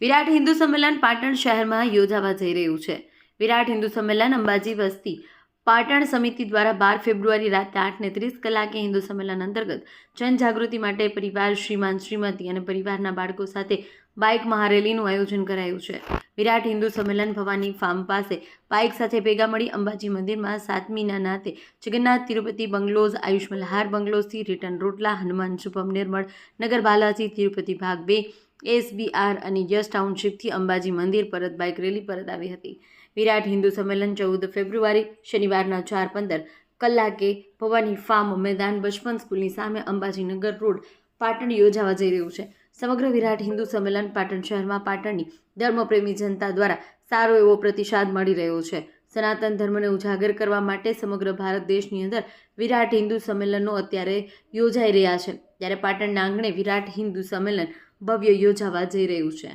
વિરાટ હિન્દુ સંમેલન પાટણ શહેરમાં યોજાવા જઈ રહ્યું છે. વિરાટ હિન્દુ સંમેલન અંબાજી વસ્તી પાટણ સમિતિ દ્વારા બાર ફેબ્રુઆરી રાતે આઠને ત્રીસ કલાકે હિન્દુ સંમેલન અંતર્ગત જનજાગૃતિ માટે પરિવાર શ્રીમાન શ્રીમતી અને પરિવારના બાળકો સાથે બાઇક મહારેલીનું આયોજન કરાયું છે. વિરાટ હિન્દુ સંમેલન ભવાની ફાર્મ પાસે બાઇક સાથે ભેગા મળી અંબાજી મંદિરમાં સાતમીના નાતે જગન્નાથ તિરુપતિ બંગલોઝ આયુષ મલ્હાર બંગલોઝથી રિટર્ન રોટલા, હનુમાન શુભમ નિર્મળ, નગર બાલાજી, તિરુપતિ ભાગ બે, એસબીઆર અને યસ ટાઉનશીપથી અંબાજી મંદિર પરત બાઇક રેલી પરત આવી હતી. વિરાટ હિન્દુ સંમેલન ચૌદ ફેબ્રુઆરી શનિવારના ચાર પંદર કલાકે ભવાની ફાર્મ મેદાન બચપન સ્કૂલની સામે અંબાજીનગર રોડ પાટણ યોજાવા જઈ રહ્યું છે. સમગ્ર વિરાટ હિન્દુ સંમેલન પાટણ શહેરમાં પાટણની ધર્મપ્રેમી જનતા દ્વારા સારો એવો પ્રતિસાદ મળી રહ્યો છે. સનાતન ધર્મને ઉજાગર કરવા માટે સમગ્ર ભારત દેશની અંદર વિરાટ હિન્દુ સંમેલનો અત્યારે યોજાઈ રહ્યા છે. ત્યારે પાટણના આંગણે વિરાટ હિન્દુ સંમેલન ભવ્ય યોજાવા જઈ રહ્યું છે.